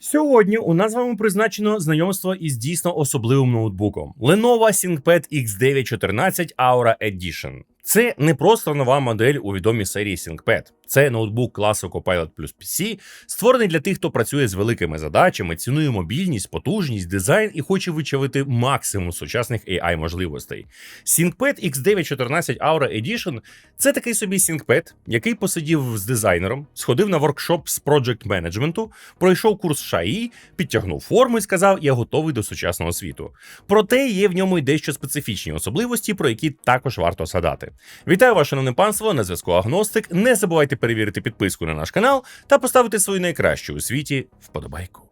Сьогодні у нас з вами призначено знайомство із дійсно особливим ноутбуком Lenovo ThinkPad X914 Aura Edition. Це не просто нова модель у відомій серії ThinkPad. Це ноутбук класу Copilot Plus PC, створений для тих, хто працює з великими задачами, цінує мобільність, потужність, дизайн і хоче вичавити максимум сучасних AI можливостей. ThinkPad X914 Aura Edition це такий собі ThinkPad, який посидів з дизайнером, сходив на воркшоп з project менеджменту, пройшов курс ШАІ, підтягнув форму і сказав: Я готовий до сучасного світу. Проте є в ньому й дещо специфічні особливості, про які також варто згадати. Вітаю вас, шановне панство, на зв'язку Агностик. Не забувайте перевірити підписку на наш канал та поставити свою найкращу у світі вподобайку.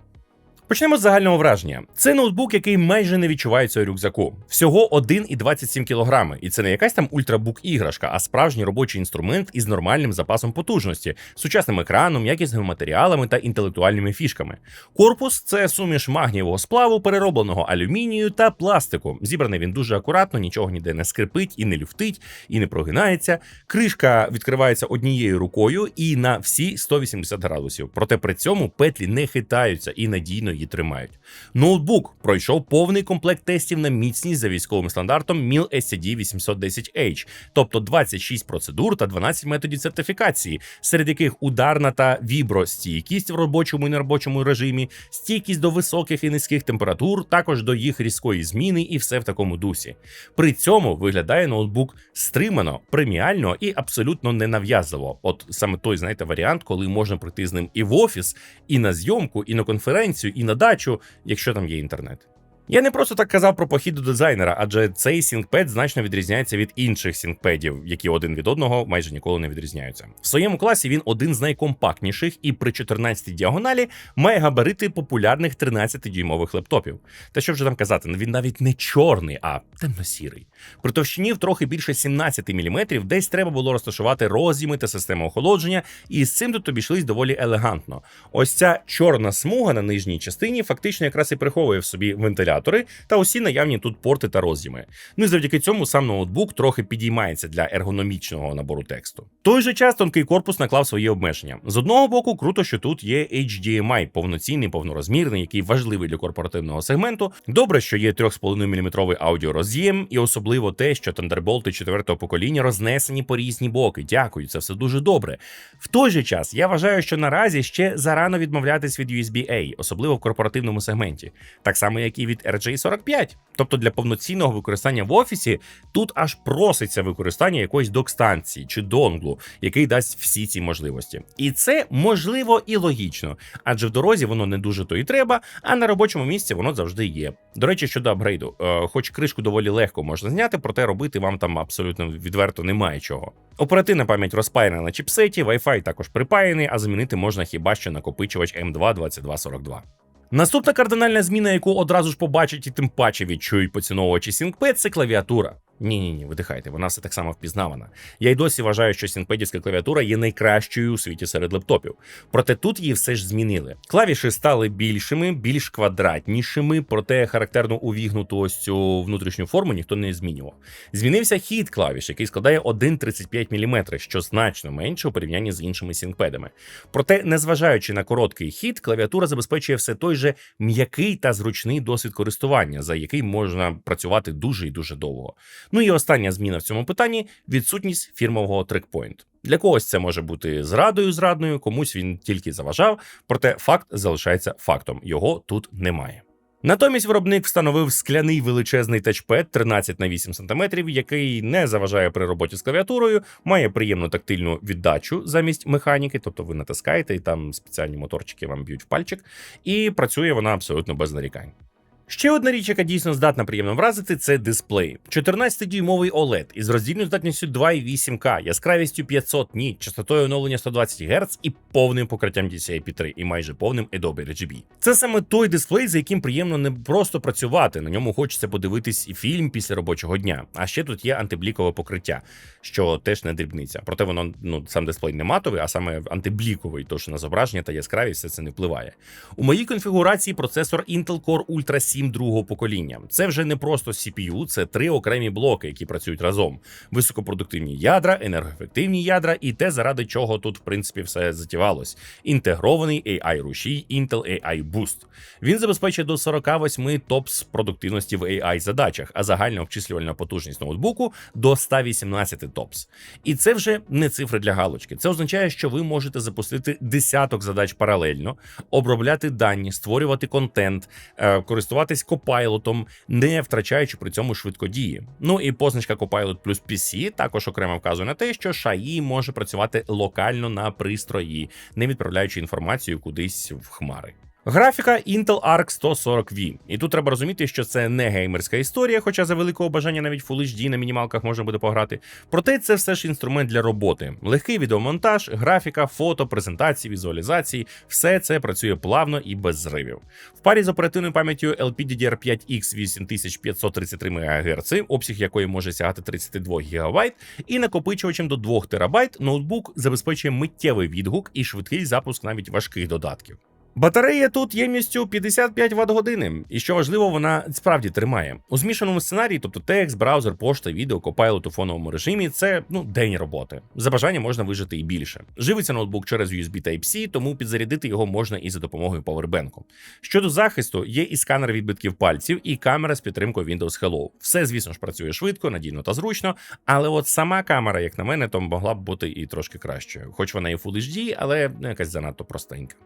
Почнемо з загального враження. Це ноутбук, який майже не відчувається у рюкзаку. Всього 1,27 кг. І це не якась там ультрабук іграшка, а справжній робочий інструмент із нормальним запасом потужності, сучасним екраном, якісними матеріалами та інтелектуальними фішками. Корпус це суміш магнієвого сплаву, переробленого алюмінію та пластику. Зібраний він дуже акуратно, нічого ніде не скрипить і не люфтить, і не прогинається. Кришка відкривається однією рукою і на всі 180 градусів. Проте при цьому петлі не хитаються і надійно її тримають. Ноутбук пройшов повний комплект тестів на міцність за військовим стандартом MIL SCD 810H, тобто 26 процедур та 12 методів сертифікації, серед яких ударна та вібростійкість в робочому і неробочому режимі, стійкість до високих і низьких температур, також до їх різкої зміни, і все в такому дусі. При цьому виглядає ноутбук стримано, преміально і абсолютно ненав'язливо. От саме той, знаєте, варіант, коли можна прийти з ним і в офіс, і на зйомку, і на конференцію, і на дачу, якщо там є інтернет. Я не просто так казав про похід до дизайнера, адже цей ThinkPad значно відрізняється від інших ThinkPadів, які один від одного майже ніколи не відрізняються. В своєму класі він один з найкомпактніших і при 14 діагоналі має габарити популярних 13-дюймових лептопів. Та що вже там казати, він навіть не чорний, а темно-сірий. При товщині в трохи більше 17 мм десь треба було розташувати роз'єми та систему охолодження, і з цим тут обійшлись доволі елегантно. Ось ця чорна смуга на нижній частині фактично якраз і приховує в собі вентилятор вентилятори та усі наявні тут порти та роз'єми. Ну і завдяки цьому сам ноутбук трохи підіймається для ергономічного набору тексту. Той же час тонкий корпус наклав свої обмеження. З одного боку, круто, що тут є HDMI, повноцінний, повнорозмірний, який важливий для корпоративного сегменту. Добре, що є 3,5 мм аудіороз'єм, і особливо те, що Thunderbolt 4 покоління рознесені по різні боки. Дякую, це все дуже добре. В той же час я вважаю, що наразі ще зарано відмовлятись від USB-A, особливо в корпоративному сегменті, так само як і від RJ45. Тобто для повноцінного використання в офісі тут аж проситься використання якоїсь док-станції чи донглу, який дасть всі ці можливості. І це можливо і логічно, адже в дорозі воно не дуже то і треба, а на робочому місці воно завжди є. До речі, щодо апгрейду, е, хоч кришку доволі легко можна зняти, проте робити вам там абсолютно відверто немає чого. Оперативна пам'ять розпаяна на чіпсеті, Wi-Fi також припаяний, а замінити можна хіба що накопичувач M2 2242. Наступна кардинальна зміна, яку одразу ж побачать і тим паче відчують поціновувачі ThinkPad, це клавіатура. Ні, ні, ні, видихайте, вона все так само впізнавана. Я й досі вважаю, що сінпедівська клавіатура є найкращою у світі серед лептопів. Проте тут її все ж змінили. Клавіші стали більшими, більш квадратнішими, проте характерну увігнуту ось цю внутрішню форму ніхто не змінював. Змінився хід клавіш, який складає 1,35 мм, що значно менше у порівнянні з іншими сінкпедами. Проте, незважаючи на короткий хід, клавіатура забезпечує все той же м'який та зручний досвід користування, за який можна працювати дуже і дуже довго. Ну і остання зміна в цьому питанні відсутність фірмового трекпойнт. Для когось це може бути зрадою зрадною, комусь він тільки заважав, проте факт залишається фактом: його тут немає. Натомість виробник встановив скляний величезний тачпед 13 на 8 см, який не заважає при роботі з клавіатурою, має приємну тактильну віддачу замість механіки, тобто ви натискаєте і там спеціальні моторчики вам б'ють в пальчик, і працює вона абсолютно без нарікань. Ще одна річ, яка дійсно здатна приємно вразити, це дисплей. 14-дюймовий OLED із роздільною здатністю 2,8К, яскравістю 500 ніт, частотою оновлення 120 Гц і повним покриттям DCI-P3 і майже повним Adobe RGB. Це саме той дисплей, за яким приємно не просто працювати. На ньому хочеться подивитись і фільм після робочого дня. А ще тут є антиблікове покриття, що теж не дрібниця. Проте воно ну сам дисплей не матовий, а саме антибліковий, тож на зображення та яскравість все це не впливає. У моїй конфігурації процесор Intel Core Ultra 7 i7 другого покоління. Це вже не просто CPU, це три окремі блоки, які працюють разом: високопродуктивні ядра, енергоефективні ядра, і те, заради чого тут, в принципі, все затівалось. Інтегрований AI рушій Intel AI Boost. Він забезпечує до 48 топс продуктивності в AI задачах, а загальна обчислювальна потужність ноутбуку до 118 топс. І це вже не цифри для галочки. Це означає, що ви можете запустити десяток задач паралельно, обробляти дані, створювати контент, е, користуватись копайлотом, не втрачаючи при цьому швидкодії. Ну і позначка Copilot плюс PC також окремо вказує на те, що шаї може працювати локально на пристрої, не відправляючи інформацію кудись в хмари. Графіка Intel Arc 140V. І тут треба розуміти, що це не геймерська історія, хоча за великого бажання навіть Full HD на мінімалках можна буде пограти. Проте це все ж інструмент для роботи. Легкий відеомонтаж, графіка, фото, презентації, візуалізації все це працює плавно і без зривів. В парі з оперативною пам'яттю LPDDR5X 8533 МГц, обсяг якої може сягати 32 ГБ, і накопичувачем до 2 ТБ, ноутбук забезпечує миттєвий відгук і швидкий запуск навіть важких додатків. Батарея тут ємністю 55 Вт години, і що важливо, вона справді тримає у змішаному сценарії, тобто текст, браузер, пошта, відео, копайлот у фоновому режимі. Це ну день роботи. За бажання можна вижити і більше. Живиться ноутбук через USB Type-C, тому підзарядити його можна і за допомогою павербенку. Щодо захисту, є і сканер відбитків пальців, і камера з підтримкою Windows Hello. Все, звісно ж, працює швидко, надійно та зручно. Але от сама камера, як на мене, то могла б бути і трошки кращою. Хоч вона і Full HD, але ну, якась занадто простенька.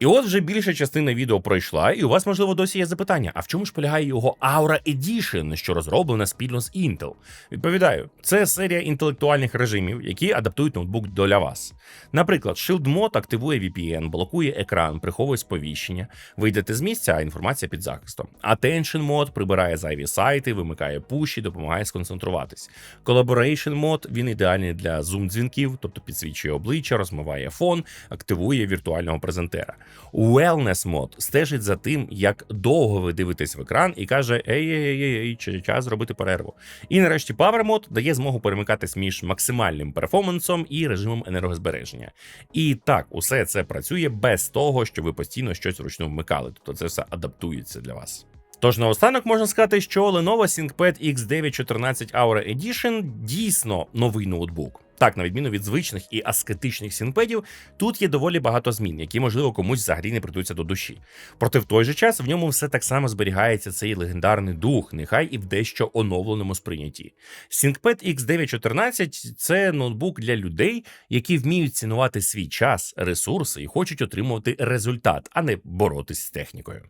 І от вже більша частина відео пройшла, і у вас, можливо, досі є запитання: а в чому ж полягає його Aura Edition, що розроблена спільно з Intel? Відповідаю, це серія інтелектуальних режимів, які адаптують ноутбук для вас. Наприклад, Shield Mode активує VPN, блокує екран, приховує сповіщення. Ви йдете з місця, а інформація під захистом. Attention Mode прибирає зайві сайти, вимикає пуші, допомагає сконцентруватись. Collaboration Mode він ідеальний для зум-дзвінків, тобто підсвічує обличчя, розмиває фон, активує віртуального презентера. Wellness мод стежить за тим, як довго ви дивитесь в екран, і каже: ей, ей, ей, ей, час зробити перерву. І нарешті Power Mode дає змогу перемикатись між максимальним перформансом і режимом енергозбереження. І так, усе це працює без того, що ви постійно щось вручну вмикали. Тобто це все адаптується для вас. Тож наостанок можна сказати, що Lenovo ThinkPad X914 Aura Edition дійсно новий ноутбук. Так, на відміну від звичних і аскетичних сінпедів, тут є доволі багато змін, які, можливо, комусь взагалі не придуться до душі. Проте в той же час в ньому все так само зберігається цей легендарний дух, нехай і в дещо оновленому сприйнятті. ThinkPad X914 це ноутбук для людей, які вміють цінувати свій час, ресурси і хочуть отримувати результат, а не боротись з технікою.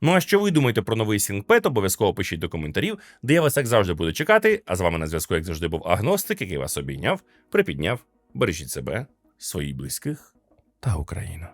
Ну а що ви думаєте про новий Сінгпет, обов'язково пишіть до коментарів, де я вас як завжди буду чекати. А з вами на зв'язку, як завжди, був агностик, який вас обійняв, припідняв. Бережіть себе, своїх близьких та Україну.